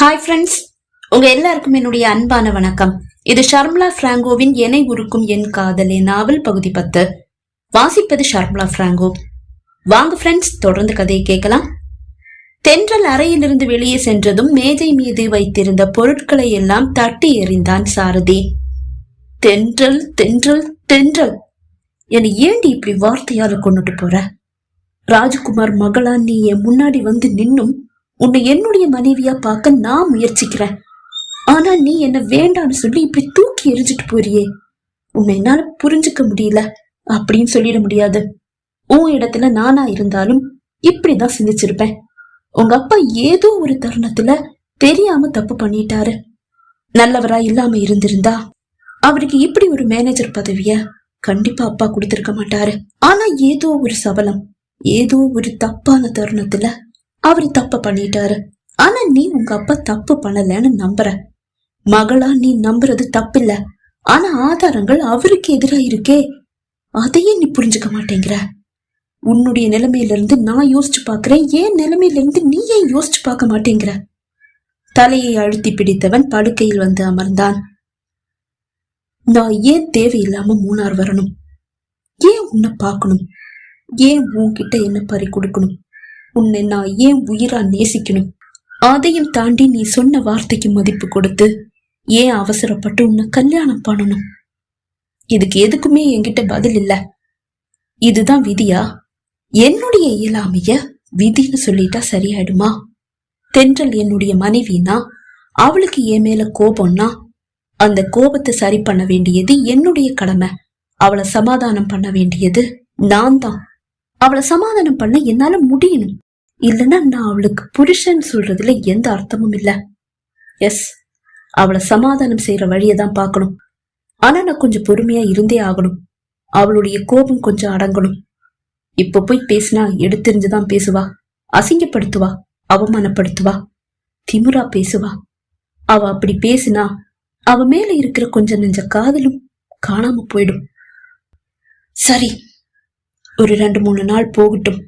Hi friends உங்க எல்லாருக்கும் என்னுடைய அன்பான வணக்கம். இது ஷர்மிளா பிராங்கோவின் எனை உருக்கும் என் காதலே நாவல் பகுதி பத்து. வாசிப்பது ஷர்மிளா பிராங்கோ. வாங்க ஃப்ரெண்ட்ஸ் தொடர்ந்து கதையை கேட்கலாம். தென்றல் அறையிலிருந்து வெளியே சென்றதும் மேஜை மீது வைத்திருந்த பொருட்களை எல்லாம் தட்டி எறிந்தான் சாரதி. தென்றல் தென்றல் தென்றல். என்னை ஏண்டி இப்படி வார்த்தையால கொண்டுட்டு போற? ராஜ்குமார் மகளா நீ என் முன்னாடி வந்து நின்னும் உன்னை என்னுடைய மனைவியா பார்க்க நான் முயற்சிக்கிறேன். ஆனா நீ என்ன வேண்டான்னு சொல்லி இப்படி தூக்கி எரிஞ்சிட்டு போறியே. உன்னை என்னால புரிஞ்சுக்க முடியல. அப்படின்னு சொல்லிட முடியாது. உன் இடத்துல நானா இருந்தாலும் இப்படிதான் சிந்திச்சிருப்பேன். உங்க அப்பா ஏதோ ஒரு தருணத்துல தெரியாம தப்பு பண்ணிட்டாரு. நல்லவரா இல்லாம இருந்திருந்தா அவருக்கு இப்படி ஒரு மேனேஜர் பதவிய கண்டிப்பா அப்பா கொடுத்திருக்க மாட்டாரு. ஆனா ஏதோ ஒரு சபலம் ஏதோ ஒரு தப்பான தருணத்துல அவர் தப்ப பண்ணிட்டாரு. ஆனா நீ உங்க அப்பா தப்பு பண்ணலன்னு நம்புற. மகளா நீ நம்புறது தப்பில்ல. ஆனா ஆதாரங்கள் அவருக்கு எதிரா இருக்கே. அதையே நீ புரிஞ்சுக்க மாட்டேங்கிற. உன்னுடைய நிலைமையில இருந்து நான் யோசிச்சு பாக்குறேன் ஏன் நிலைமையில இருந்து நீ ஏன் யோசிச்சு பார்க்க மாட்டேங்கிற? தலையை அழுத்தி பிடித்தவன் படுக்கையில் வந்து அமர்ந்தான். நான் ஏன் தேவையில்லாம மூணார் வரணும்? ஏன் உன்னை பார்க்கணும்? ஏன் உன்கிட்ட என்ன பறி கொடுக்கணும்? உன்னை நான் ஏன் உயிரா நேசிக்கணும்? அதையும் தாண்டி நீ சொன்ன வார்த்தைக்கு மதிப்பு கொடுத்து ஏன் அவசரப்பட்டு உன்னை கல்யாணம் பண்ணணும்? இதுக்கு எதுக்குமே என்கிட்ட பதில் இல்ல. இதுதான் விதியா? என்னுடைய இயலாமைய விதின்னு சொல்லிட்டா சரியாயிடுமா? தென்றல் என்னுடைய மனைவினா? அவளுக்கு என் மேல கோபம்னா? அந்த கோபத்தை சரி பண்ண வேண்டியது என்னுடைய கடமை. அவளை சமாதானம் பண்ண வேண்டியது நான் தான் அவளை சமாதானம் பண்ண என்னால முடியணும் இல்லைன்னா நான் அவளுக்கு புருஷன் சொல்றதுல எந்த அர்த்தமும் இல்ல. எஸ் அவளை சமாதானம் செய்யற வழியை தான் பார்க்கணும். ஆனா நான் கொஞ்சம் பொறுமையா இருந்தே ஆகணும். அவளுடைய கோபம் கொஞ்சம் அடங்கணும். இப்ப போய் பேசினா எடுத்தெறிஞ்சுதான் பேசுவா. அசிங்கப்படுத்துவா அவமானப்படுத்துவா. திமுரா பேசுவா. அவ அப்படி பேசினா அவ மேல இருக்கிற கொஞ்சம் நெஞ்ச காதலும் காணாம போயிடும். சரி. ஒரு ரெண்டு மூணு நாள் போகட்டும்.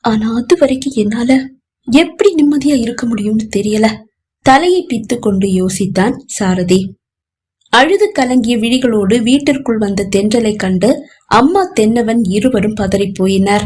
ஆனா அது வரைக்கும் என்னால எப்படி நிம்மதியா இருக்க முடியும்னு தெரியல. தலையை பித்து கொண்டு யோசித்தான் சாரதி. அழுது கலங்கிய விழிகளோடு வீட்டிற்குள் வந்த தென்றலை கண்டு அம்மா தென்னவன் இருவரும் பதறி போயினர்.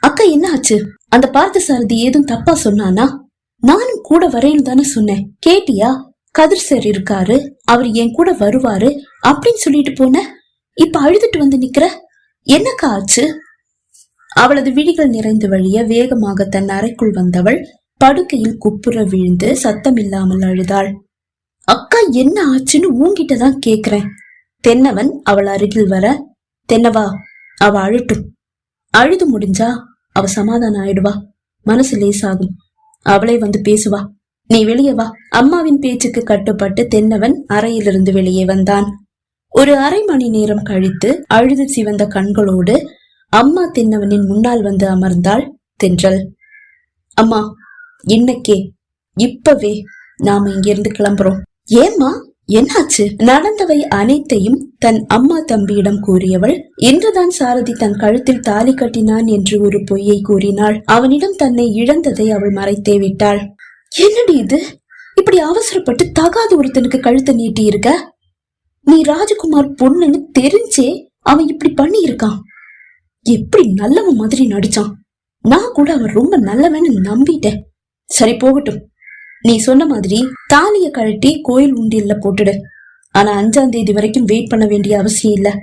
அக்கா என்ன ஆச்சு? அந்த பார்த்த சாரதி ஏதும் தப்பா சொன்னானா? நானும் கூட வரேன்னு தானே சொன்னேன். கேட்டியா? கதிர் சார் இருக்காரு. அவர் என் கூட வருவாரு. அப்படின்னு சொல்லிட்டு போன? இப்ப அழுதுட்டு வந்து நிக்கிற? என்னக்கா ஆச்சு? அவளது விழிகள் நிறைந்து வழிய வேகமாக தன் அறைக்குள் வந்தவள் படுக்கையில் குப்புற விழுந்து சத்தமில்லாமல் அழுதாள். அக்கா என்ன ஆச்சுன்னு உன்கிட்ட தான் கேக்குறேன். தென்னவன் அவள் அருகில் வர. தென்னவா அவ அழட்டும். அழுது முடிஞ்சா அவ சமாதானம் ஆயிடுவா. மனசு லேசாகும். அவளே வந்து பேசுவா. நீ வெளியே வா. அம்மாவின் பேச்சுக்கு கட்டுப்பட்டு தென்னவன் அறையிலிருந்து வெளியே வந்தான். ஒரு அரை மணி நேரம் கழித்து அழுது சிவந்த கண்களோடு அம்மா தின்னவனின் முன்னால் வந்து அமர்ந்தாள் தென்றல். அம்மா இன்னைக்கே இப்பவே நாம இங்கிருந்து கிளம்புறோம். ஏம்மா என்னாச்சு? நடந்தவை அனைத்தையும் தன் அம்மா தம்பியிடம் கூறியவள் இன்றுதான் சாரதி தன் கழுத்தில் தாலி கட்டினான் என்று ஒரு பொய்யை கூறினாள். அவனிடம் தன்னை இழந்ததை அவள் மறைத்தே விட்டாள். என்னடி இது? இப்படி அவசரப்பட்டு தகாத ஒருத்தனுக்கு கழுத்தை நீட்டி இருக்க நீ ராஜகுமார் பொண்ணுன்னு தெரிஞ்சே அவன் இப்படி பண்ணி இருக்கான் எப்படி நல்லவன் மாதிரி நடிச்சான்? நான் கூட அவன் ரொம்ப நல்லவன்னு நம்பிட்டேன். சரி போகட்டும். நீ சொன்ன மாதிரி தாலியை கழட்டி கோயில் உண்டியல்ல போட்டுடு. ஆனா அஞ்சாம் தேதி வரைக்கும் வெயிட் பண்ண வேண்டிய அவசியம் இல்ல.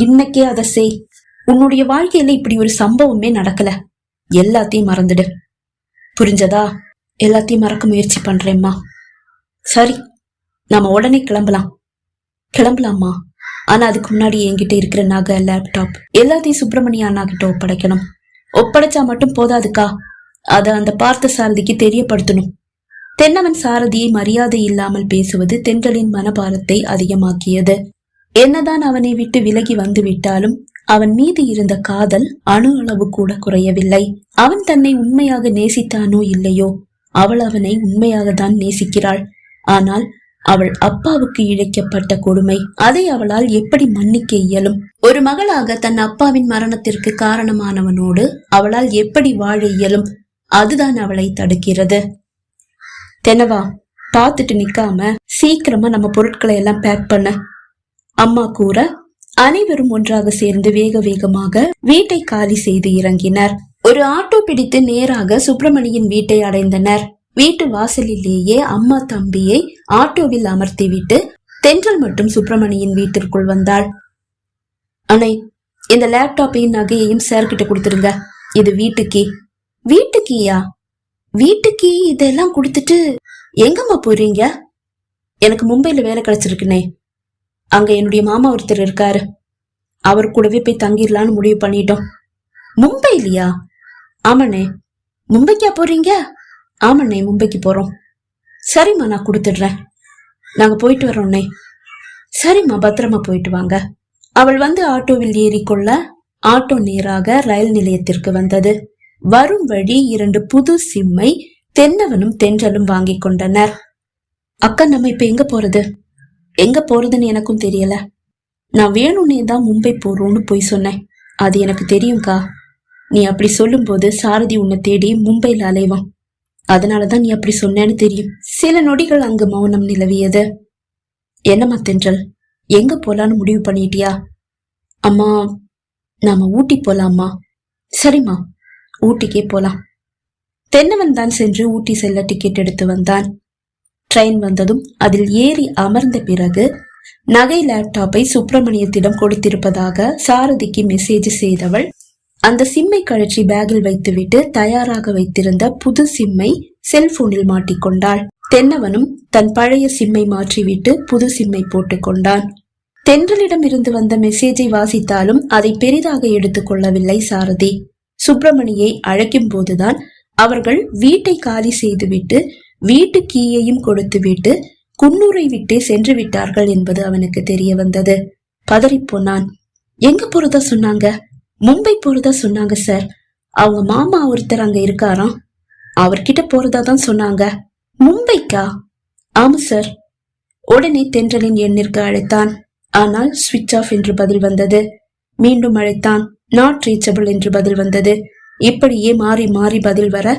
இன்னைக்கே அதை செய். உன்னுடைய வாழ்க்கையில இப்படி ஒரு சம்பவமே நடக்கல. எல்லாத்தையும் மறந்துடு. புரிஞ்சதா? எல்லாத்தையும் மறக்க முயற்சி பண்றேம்மா. சரி நாம உடனே கிளம்பலாம். கிளம்பலாமா ஆனா அதுக்கு முன்னாடி என்கிட்ட இருக்கிற நகை லேப்டாப் எல்லாத்தையும் சுப்பிரமணிய அண்ணா கிட்ட ஒப்படைக்கணும். ஒப்படைச்சா மட்டும் போதாதுக்கா. அத அந்த பார்த்த சாரதிக்கு தெரியப்படுத்தணும். தென்னவன் சாரதியை மரியாதை இல்லாமல் பேசுவது தென்றலின் மனபாரத்தை அதிகமாக்கியது. என்னதான் அவனை விட்டு விலகி வந்து விட்டாலும் அவன் மீது இருந்த காதல் அணு அளவு கூட குறையவில்லை. அவன் தன்னை உண்மையாக நேசித்தானோ இல்லையோ அவள் அவனை உண்மையாக தான் நேசிக்கிறாள். ஆனால் அவள் அப்பாவுக்கு இழைக்கப்பட்ட கொடுமை. அதை அவளால் எப்படி மன்னிக்க இயலும்? ஒரு மகளாக தன் அப்பாவின் மரணத்திற்கு காரணமானவனோடு அவளால் எப்படி வாழ இயலும்? அதுதான் அவளை தடுக்கிறது. தெனவா பார்த்துட்டு நிக்காம சீக்கிரமா நம்ம பொருட்களை எல்லாம் பேக் பண்ண. அம்மா கூற அனைவரும் ஒன்றாக சேர்ந்து வேக வேகமாக வீட்டை காலி செய்து இறங்கினர். ஒரு ஆட்டோ பிடித்து நேராக சுப்பிரமணியின் வீட்டை அடைந்தனர். வீட்டு வாசலிலேயே அம்மா தம்பியை ஆட்டோவில் அமர்த்திவிட்டு தென்றல் மட்டும் சுப்பிரமணியின் வீட்டிற்குள் வந்தாள். அண்ணே இந்த லேப்டாப்பையும் நகையையும் சார்கிட்ட கொடுத்துருங்க. இது வீட்டுக்கு. வீட்டுக்கீயா? வீட்டுக்கு இதெல்லாம் கொடுத்துட்டு எங்கம்மா போறீங்க? எனக்கு மும்பைல வேலை கிடைச்சிருக்குனே அங்க என்னுடைய மாமா ஒருத்தர் இருக்காரு. அவர் கூடவே போய் தங்கிடலான்னு முடிவு பண்ணிட்டோம். மும்பைலியா ஆமாண்ணே. மும்பைக்கா போறீங்க? ஆமாண்ணே மும்பைக்கு போகிறோம் சரிம்மா நான் கொடுத்துடுறேன். நாங்கள் போயிட்டு வரோண்ணே சரிம்மா பத்திரமா போயிட்டு வாங்க. அவள் வந்து ஆட்டோவில் ஏறிக்கொள்ள ஆட்டோ நேராக ரயில் நிலையத்திற்கு வந்தது. வரும் வழி இரண்டு புது சிம்மை தென்னவனும் தென்றலும் வாங்கிக் கொண்டனர். அக்கா நம்ம இப்ப எங்க போறது? எங்க போறதுன்னு எனக்கும் தெரியல. நான் வேணும்னே தான் மும்பை போறோம்னு போய் சொன்னேன். அது எனக்கு தெரியும்க்கா. நீ அப்படி சொல்லும்போது சாரதி உன்னை தேடி மும்பையில் அலைவான். அதனாலதான் நீ அப்படி சொன்னேன்னு தெரியும். சில நொடிகள் அங்கு மௌனம் நிலவியது. என்னம்மா தென்றல் எங்க போலான்னு முடிவு பண்ணிட்டியா? அம்மா நாம ஊட்டி போலாமா சரிம்மா ஊட்டிக்கே போலாம். தென்னவன் தான் சென்று ஊட்டி செல்ல டிக்கெட் எடுத்து வந்தான். ட்ரெயின் வந்ததும் அதில் ஏறி அமர்ந்த பிறகு நகை லேப்டாப்பை சுப்பிரமணியத்திடம் கொடுத்திருப்பதாக சாரதிக்கு மெசேஜ் செய்தவள் அந்த சிம்மை கழற்றி பேக்கில் வைத்துவிட்டு தயாராக வைத்திருந்த புது சிம்மை செல்போனில் மாட்டிக்கொண்டாள். தென்னவனும் தன் பழைய சிம்மை மாற்றிவிட்டு புது சிம்மை போட்டுக்கொண்டான் தென்றலிடம் இருந்து வந்த மெசேஜை வாசித்தாலும் அதை பெரிதாக எடுத்துக்கொள்ளவில்லை சாரதி. சுப்பிரமணியை அழைக்கும் போதுதான் அவர்கள் வீட்டை காலி செய்துவிட்டு வீட்டு கீயையும் கொடுத்துவிட்டு குன்னூரை விட்டே சென்று விட்டார்கள் என்பது அவனுக்கு தெரிய வந்தது. பதறிப்போனான் எங்க போறதா சொன்னாங்க? மும்பை போறதா சொன்னாங்க சார். அவங்க மாமா ஒருத்தர் அங்க இருக்காராம். அவர்கிட்ட போறதா தான் சொன்னாங்க. மும்பைக்கா? ஆமா சார். உடனே தென்றலின் எண்ணிற்கு அழைத்தான். ஆனால் சுவிட்ச் ஆஃப் என்று பதில் வந்தது. மீண்டும் அழைத்தான். நாட் ரீச்சபிள் என்று பதில் வந்தது. இப்படியே மாறி மாறி பதில் வர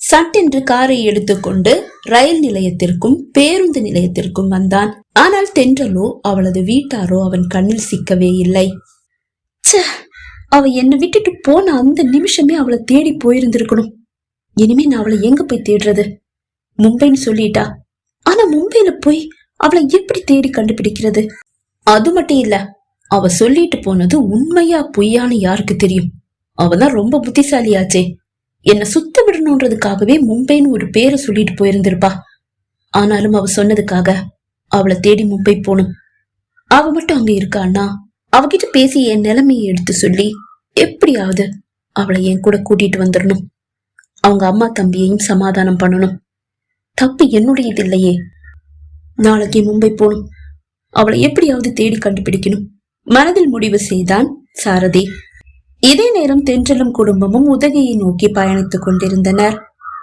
சட்டென்று காரை எடுத்துக்கொண்டு ரயில் நிலையத்திற்கும் பேருந்து நிலையத்திற்கும் வந்தான். ஆனால் தென்றலோ அவளது வீட்டாரோ அவன் கண்ணில் சிக்கவே இல்லை. அவ என்னை விட்டுட்டு போன அந்த நிமிஷமே அவளை தேடி போயிருந்திருக்கணும். இனிமே நான் அவளை எங்க போய் தேடுறது? மும்பைன்னு சொல்லிட்டா. ஆனா மும்பையில போய் அவளை எப்படி தேடி கண்டுபிடிக்கிறது? அது மட்டும் இல்ல அவ சொல்லிட்டு போனது உண்மையா பொய்யான்னு யாருக்கு தெரியும்? அவதான் ரொம்ப புத்திசாலியாச்சே. என்ன சுத்த விடணுன்றதுக்காகவே மும்பைன்னு ஒரு பேரை சொல்லிட்டு போயிருந்திருப்பா. ஆனாலும் அவ சொன்னதுக்காக அவளை தேடி மும்பை போனும் அவ மட்டும் அங்க இருக்கான்னா அவகிட்ட பேசி என் நிலைமையை எடுத்து சொல்லி எப்படியாவது அவளை என் கூட கூட்டிட்டு வந்துடணும். அவங்க அம்மா தம்பியையும் சமாதானம் பண்ணணும். தப்பு என்னுடையது இல்லையே. நாளைக்கு மும்பை போகணும். அவளை எப்படியாவது தேடி கண்டுபிடிக்கணும். மனதில் முடிவு செய்தான் சாரதி. இதே நேரம் தென்றலும் குடும்பமும் உதகையை நோக்கி பயணித்துக் கொண்டிருந்தனர்.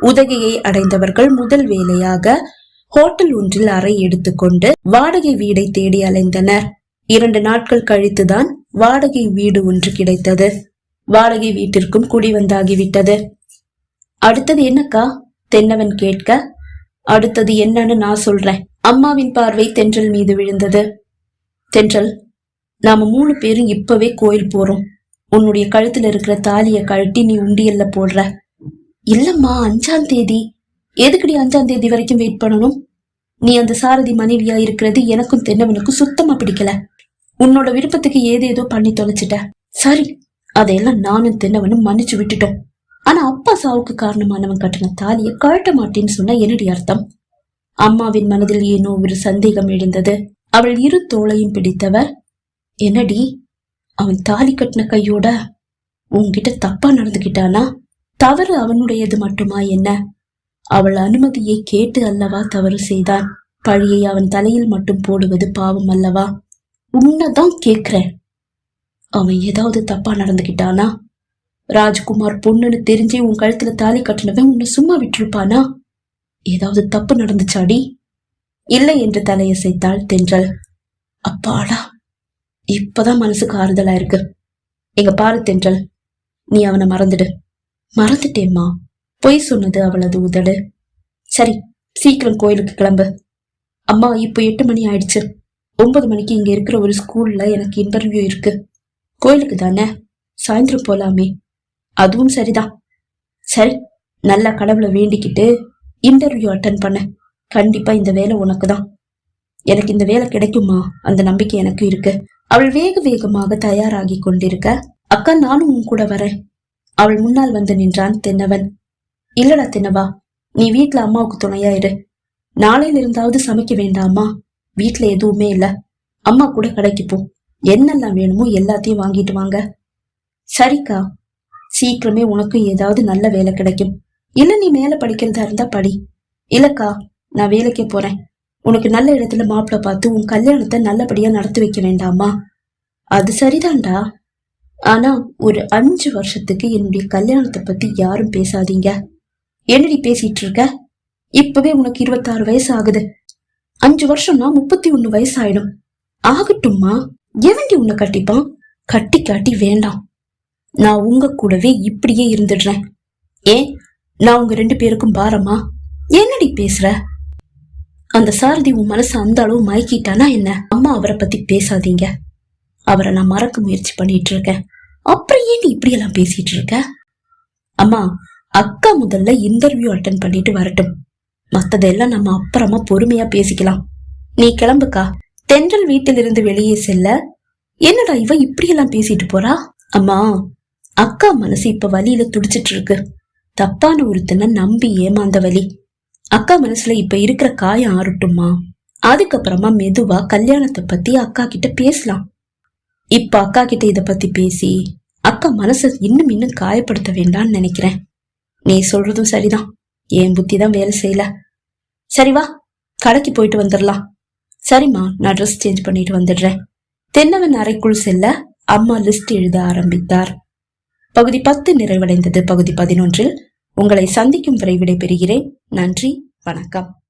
உதகையை அடைந்தவர்கள் முதல் வேலையாக ஹோட்டல் ஒன்றில் அறை எடுத்துக்கொண்டு வாடகை வீடை தேடி அலைந்தனர். இரண்டு நாட்கள் கழித்துதான் வாடகை வீடு ஒன்று கிடைத்தது. வாடகை வீட்டிற்கும் குடி வந்தாகிவிட்டது. அடுத்தது என்னக்கா? தென்னவன் கேட்க அடுத்தது என்னன்னு நான் சொல்றேன். அம்மாவின் பார்வை தென்றல் மீது விழுந்தது. தென்றல் நாம மூணு பேரும் இப்பவே கோயில் போறோம். உன்னுடைய கழுத்துல இருக்கிற தாலிய கழட்டி நீ உண்டியல்ல போடுற. இல்லம்மா அஞ்சாம் தேதி. எதுக்குடி அஞ்சாம் தேதி வரைக்கும் வெயிட் பண்ணணும்? நீ அந்த சாரதி மனைவியா இருக்கிறது எனக்கும் தென்னவனுக்கும் சுத்தமா பிடிக்கல. உன்னோட விருப்பத்துக்கு ஏதேதோ பண்ணி தொலைச்சிட்ட. சரி அதையெல்லாம் நானும் தென்னவனும் மன்னிச்சு விட்டுட்டோம். ஆனா அப்பா சாவுக்கு காரணமானவன் கட்டின தாலிய கழட்ட மாட்டேன்னு சொன்னா என்னடி அர்த்தம்? அம்மாவின் மனதில் ஏனோ ஒரு சந்தேகம் எழுந்தது. அவள் இரு தோளையும் பிடித்தவர் என்னடி அவன் தாலி கட்டின கையோட உன்கிட்ட தப்பா நடந்துகிட்டானா? தவறு அவனுடையது மட்டுமா என்ன? அவள் அனுமதியை கேட்டு அல்லவா தவறு செய்தான். பழியை அவன் தலையில் மட்டும் போடுவது பாவம் அல்லவா? உன்னதான் கேக்குறேன். அவன் ஏதாவது தப்பா நடந்துகிட்டானா? ராஜ்குமார் பொண்ணுன்னு தெரிஞ்சே உன் கழுத்துல தாலி கட்டினவன் உன்னை சும்மா விட்டுருப்பானா? ஏதாவது தப்பு நடந்துச்சாடி? இல்லை என்று தலையசைத்தாள் தென்றல். அப்பாடா இப்பதான் மனசுக்கு ஆறுதலா இருக்கு. எங்க பாரு தென்றல் நீ அவனை மறந்துடு. மறந்துட்டேம்மா பொய் சொன்னது அவளது உதடு. சரி சீக்கிரம் கோயிலுக்கு கிளம்பு. அம்மா இப்போ எட்டு மணி ஆயிடுச்சு. ஒன்பது மணிக்கு இங்க இருக்கிற ஒரு ஸ்கூல்ல எனக்கு இன்டர்வியூ இருக்கு. கோயிலுக்கு தானே? சாயந்தரம் போலாமே. அதுவும் சரிதான். சரி நல்லா கடவுளை வேண்டிக்கிட்டு இன்டர்வியூ அட்டன் பண்ண. கண்டிப்பா இந்த வேலை உனக்கு தான் எனக்கு இந்த வேலை கிடைக்குமா? அந்த நம்பிக்கை எனக்கு இருக்கு. அவள் வேக வேகமாக தயாராகி கொண்டிருக்க அக்கா நானும் உன் கூட வரேன். அவள் முன்னால் வந்து நின்றான் தென்னவன். இல்லடா தென்னவா நீ வீட்ல அம்மாவுக்கு துணையாயிரு நாளையில இருந்தாவது சமைக்க வேண்டாமா? வீட்டுல எதுவுமே இல்ல. அம்மா கூட கடைக்கு போ. என்னெல்லாம் வேணுமோ எல்லாத்தையும் வாங்கிட்டு வாங்க. சரிக்கா சீக்கிரமே உனக்கும் ஏதாவது நல்ல வேலை கிடைக்கும். இல்ல நீ மேல படிக்கிறதா இருந்தா படி. இல்லக்கா நான் வேலைக்கே போறேன். உனக்கு நல்ல இடத்துல மாப்பிள்ள பார்த்து உன் கல்யாணத்தை நல்லபடியா நடத்தி வைக்க வேண்டாமா? அது சரிதான்டா. ஆனா ஒரு அஞ்சு வருஷத்துக்கு என்னுடைய கல்யாணத்தை பத்தி யாரும் பேசாதீங்க. என்னடி பேசிட்டு இருக்க? இப்பவே உனக்கு இருபத்தாறு வயசு ஆகுது. அஞ்சு வருஷம்னா முப்பத்தி ஒண்ணு வயசு ஆயிடும் ஆகட்டும்மா எவண்டி உன்னை கட்டிப்பான்? கட்டி காட்டி வேண்டாம். நான் உங்க கூடவே இப்படியே இருந்துடுறேன். ஏன்? நான் உங்க ரெண்டு பேருக்கும் பாரமா? என்னடி பேசுற? அந்த சாரதி உன் மனசு அந்த அளவு மயக்கிட்டானா என்ன? அம்மா அவரை பத்தி பேசாதீங்க. அவரை நான் மறக்க முயற்சி பண்ணிட்டு இருக்கேன் அப்புறம் ஏன் இப்படியெல்லாம் பேசிட்டு இருக்க அம்மா அக்கா முதல்ல இன்டர்வியூ அட்டன் பண்ணிட்டு வரட்டும். மத்ததெல்லாம் நம்ம அப்புறமா பொறுமையா பேசிக்கலாம். நீ கிளம்புக்கா. தென்றல் வீட்டிலிருந்து வெளியே செல்ல. என்னடா இவ இப்படி எல்லாம் பேசிட்டு போறா? அம்மா அக்கா மனசு இப்ப வலியில துடிச்சிட்டு இருக்கு தப்பான ஒருத்தனை நம்பி ஏமாந்த வலி. அக்கா மனசுல இப்ப இருக்கிற காயம் ஆறட்டுமா அதுக்கப்புறமா மெதுவா கல்யாணத்தை பத்தி அக்கா கிட்ட பேசலாம். இப்ப அக்கா கிட்ட இத பத்தி பேசி அக்கா மனச இன்னும் இன்னும் காயப்படுத்த வேண்டாம்னு நினைக்கிறேன். நீ சொல்றதும் சரிதான். என் புத்தி தான் வேலை செய்யல. சரி வா கடைக்கு போயிட்டு வந்துடலாம் சரிம்மா நான் ட்ரெஸ் சேஞ்ச் பண்ணிட்டு வந்துடுறேன். தென்னவன் அறைக்குள் செல்ல அம்மா லிஸ்ட் எழுத ஆரம்பித்தார். பகுதி பத்து நிறைவடைந்தது. பகுதி பதினொன்றில் உங்களை சந்திக்கும் வரை விடைபெறுகிறேன் நன்றி வணக்கம்.